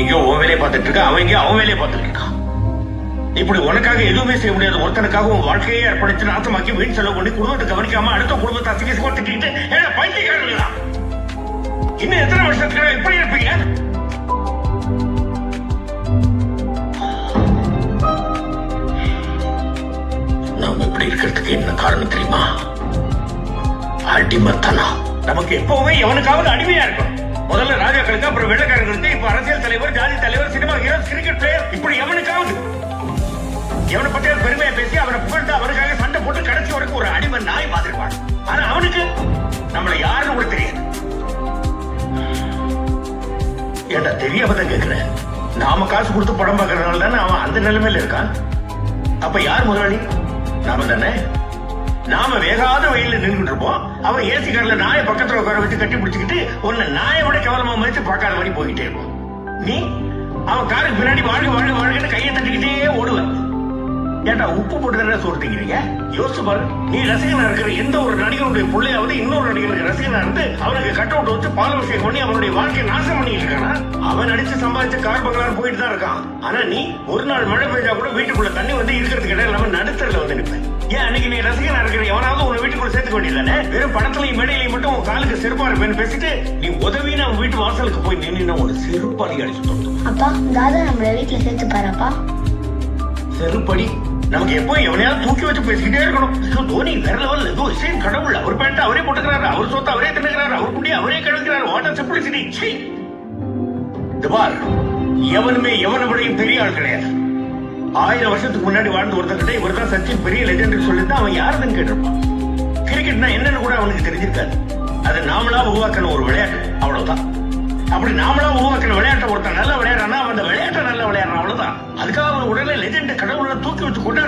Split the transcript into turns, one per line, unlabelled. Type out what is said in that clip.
எங்கேயோ உன் வேலையை பார்த்துட்டு இருக்க அவன் எங்கேயோ அவன் வேலையை பார்த்துட்டு இருக்கான் இப்படி உனக்காக எதுவுமே செய்ய முடியாது. ஒருத்தனுக்காக உன் வாழ்க்கையை அர்ப்பணிச்சு நாசமாக்கி வீண் செலவு பண்ணி குடும்பத்தை கவனிக்காம அடுத்த குடும்பத்தை அசிங்கமா திட்டிட்டு ஏன்னா பைத்தியக்காரங்களா இன்னும் எத்தனை வருஷத்துக்கு எப்படி இருப்பீங்க? நாம இப்படி இருக்கிறதுக்கு என்ன காரணம் தெரியுமா? அடிமத்தனம். நமக்கு எப்பவுமே எவனுக்காவது அடிமையா இருக்கணும். முதல்ல ராஜாக்களுக்கு அப்புறம் வெள்ளக்காரங்களுக்கு இப்ப அரசியல் தலைவர் ஜாதி தலைவர் சினிமா ஹீரோ கிரிக்கெட் பிளேயர் இப்படி எவனுக்காவது. எவனை பத்தியாவது பெருமையா பேசி அவனை புகழ்ந்து அவனுக்காக சண்டை போட்டு கடைசி வரைக்கும் ஒரு அடிமை நாய் மாதிரிப்பான் ஆனா அவனுக்கு நம்மள யாருன்னு கூட தெரியாது. ஏண்டா தெரியாமதான் கேட்கிறேன் நாம காசு கொடுத்து படம் பார்க்கறதுனால தானே அவன் அந்த நிலைமையில இருக்கான்? அப்ப யார் முதலாளி? நாம தானே? நாம வேகாத வெயில்ல நின்றுட்டு இருப்போம் அவன் ஏசி கார்ல நாயை பக்கத்துல உட்கார வச்சு கட்டி பிடிச்சிக்கிட்டு உன்னை நாயை விட கேவலமா மதிச்சு பார்க்காத மாதிரி போயிட்டே இருப்போம் நீ அவன் காருக்கு பின்னாடி வாழ்க வாழ்க வாழ்கன்னு கையை தட்டிக்கிட்டே ஓடுவேன் ஏன்டா உப்பு போட்டு தானே சொல்றீங்க யோசிச்சு பாரு. நீ ரசிகனா இருக்கிற எந்த ஒரு நடிகனுடைய பிள்ளையாவது இன்னொரு நடிகனுக்கு ரசிகனா இருந்து அவனுக்கு கட் அவுட் வச்சு பால் விஷயம் பண்ணி அவனுடைய வாழ்க்கையை நாசம் பண்ணிட்டு இருக்கானா? அவன் நடிச்சு சம்பாதிச்சு கார் பங்களான்னு போயிட்டு தான் இருக்கான். ஆனா நீ ஒரு நாள் மழை பெய்தா கூட வீட்டுக்குள்ள தண்ணி வந்து இருக்கிறதுக்கு இடம் இல்லாம ஏன் அன்னைக்கு நீ ரசிகனா இருக்கிற? எவனாவது உன்னை வீட்டுக்குள்ள சேர்த்துக்க வேண்டியதானே வெறும் படத்துலயும் மேடையிலையும் மட்டும் உன் காலுக்கு செருப்பா இருப்பேன்னு பேசிட்டு நீ உதவின்னு அவன் வீட்டு வாசலுக்கு போய் நின்னு உன்னை செருப்பாடி அடிச்சு தொடுத்து
அப்பா தாதா நம்மள வீட்டுல சேர்த்து பாருப்பா
செருப்படி? நமக்கு எப்போ எவனையாவது தூக்கி வச்சு பேசிக்கிட்டே இருக்கணும். தோனி வேற லெவல் ஏதோ இசைன் கடவுள். அவர் பேண்ட் அவரே போட்டுக்கிறாரு. அவர் சொத்து அவரே தின்னுக்கிறாரு. அவர் குடி அவரே கிழக்கிறாரு வாட்டர் சிம்பிளிசிட்டி எவனுமே எவனை விடையும் பெரிய ஆள் கிடையாது. ஆயிரம் வருஷத்துக்கு முன்னாடி வாழ்ந்து ஒருத்தர்கிட்ட இவர் தான் சச்சின் பெரிய லெஜெண்ட் சொல்லிட்டு அவன் யாருன்னு கேட்டிருப்பான். கிரிக்கெட்னா என்னன்னு கூட அவனுக்கு தெரிஞ்சிருக்காது. அது நாமளா உருவாக்கின ஒரு விளையாட்டு அவ்வளவுதான். அப்படி நாமளா உருவாக்கின விளையாட்டை ஒருத்தன் நல்லா விளையாடுறான்னா அவன் அந்த விளையாட்டை நல்லா விளையாடுறான் அவ்வளவுதான். அதுக்காக அவன் உடனே லெஜெண்ட் கடவுளை தூக்கி வச்சு கொண்டாடுறது